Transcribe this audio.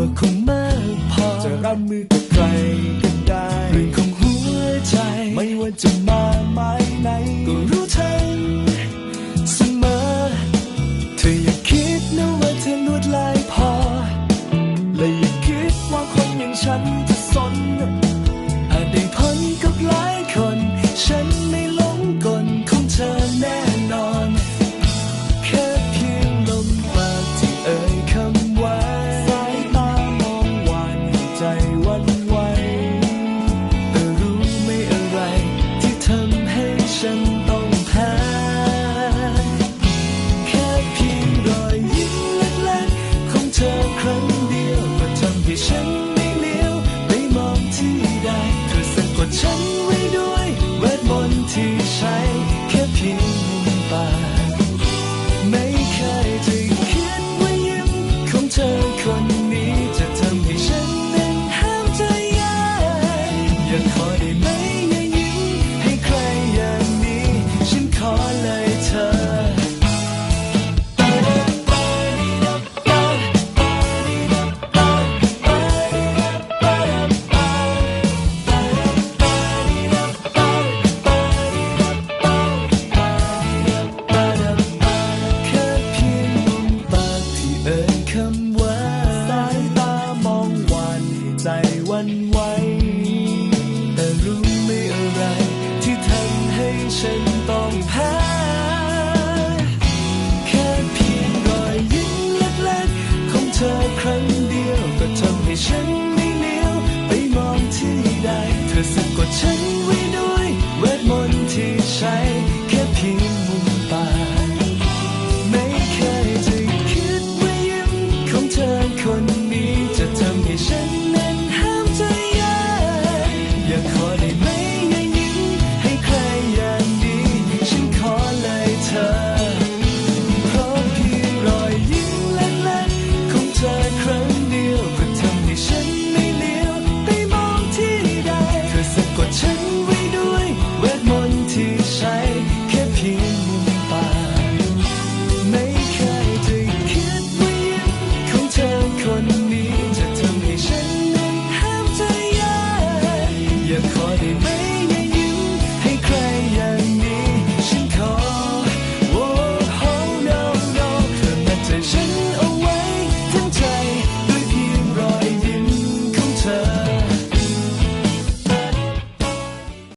ว่าคงมากพอจะรับมือกับใครกันได้เรื่องของหัวใจไม่ว่าจะ ฉันไม่เลี้ยวไม่มองที่ใดเธอสะกดฉันไว้ด้วยเวทมนต์ที่ใช้ ให้ใจวันไหวแต่รู้ไม่อะไร ที่ทำให้ฉันต้องแพ้แค่เพียงรอยยิ้มเล็กๆของเธอครั้งเดียวก็ทำให้ฉันไม่เลี้ยวไปมองที่ใดเธอสะกดฉัน 偏偏